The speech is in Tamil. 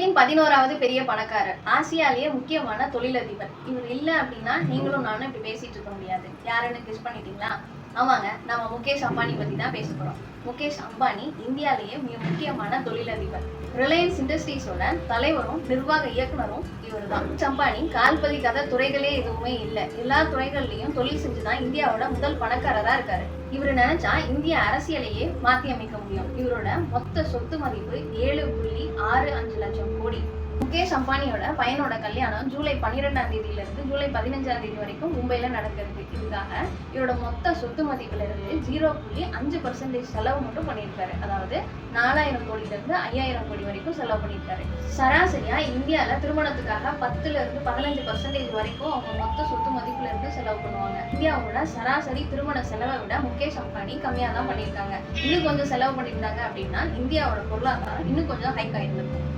உலகின் பதினோராவது பெரிய பணக்காரர். ஆசியாலேயே முக்கியமான தொழிலதிபர். இவர் இல்ல அப்படின்னா நீங்களும் நானும் இப்படி பேசிட்டு இருக்க முடியாது. யாருன்னு கிஸ் பண்ணிட்டீங்களா? ஆமாங்க நம்ம முகேஷ் அம்பானி பத்தி தான் பேச போறோம். முகேஷ் அம்பானி இந்தியாலேயே மிக முக்கியமான தொழிலதிபர். ரிலையன்ஸ் இண்டஸ்ட்ரீஸோட தலைவரும் நிர்வாக இயக்குனரும் இவர் தான் அம்பானி கால் பதிக்காத துறைகளே எதுவுமே இல்லை. எல்லா துறைகள்லயும் தொழில் செஞ்சுதான் இந்தியாவோட முதல் பணக்காரரா இருக்காரு. இவர் நினைச்சா இந்திய அரசியலையே மாத்தி அமைக்க முடியும். இவரோட மொத்த சொத்து மதிப்பு ஏழு புள்ளி ஆறு அஞ்சு லட்சம் கோடி. முகேஷ் அம்பானியோட பையனோட கல்யாணம் ஜூலை பன்னிரெண்டாம் தேதியிலிருந்து ஜூலை பதினஞ்சாம் தேதி வரைக்கும் மும்பையில் நடக்கிறது. இதுக்காக இவரோட மொத்த சொத்து மதிப்புல இருந்து ஜீரோ புள்ளி அஞ்சு பர்சன்டேஜ் செலவு மட்டும் பண்ணியிருக்காரு. அதாவது நாலாயிரம் கோடியிலிருந்து ஐயாயிரம் கோடி வரைக்கும் செலவு பண்ணியிருக்காரு. சராசரியா இந்தியாவில் திருமணத்துக்காக பத்துல இருந்து பதினஞ்சு பர்சன்டேஜ் வரைக்கும் அவங்க மொத்த சொத்து மதிப்புல இருந்து செலவு பண்ணுவாங்க. இந்தியாவோட சராசரி திருமண செலவை விட முகேஷ் அம்பானி கம்மியாக தான் பண்ணியிருக்காங்க. இன்னும் கொஞ்சம் செலவு பண்ணியிருந்தாங்க அப்படின்னா இந்தியாவோட பொருளாதாரம் இன்னும் கொஞ்சம் ஹைக் ஆயிருந்திருக்கும்.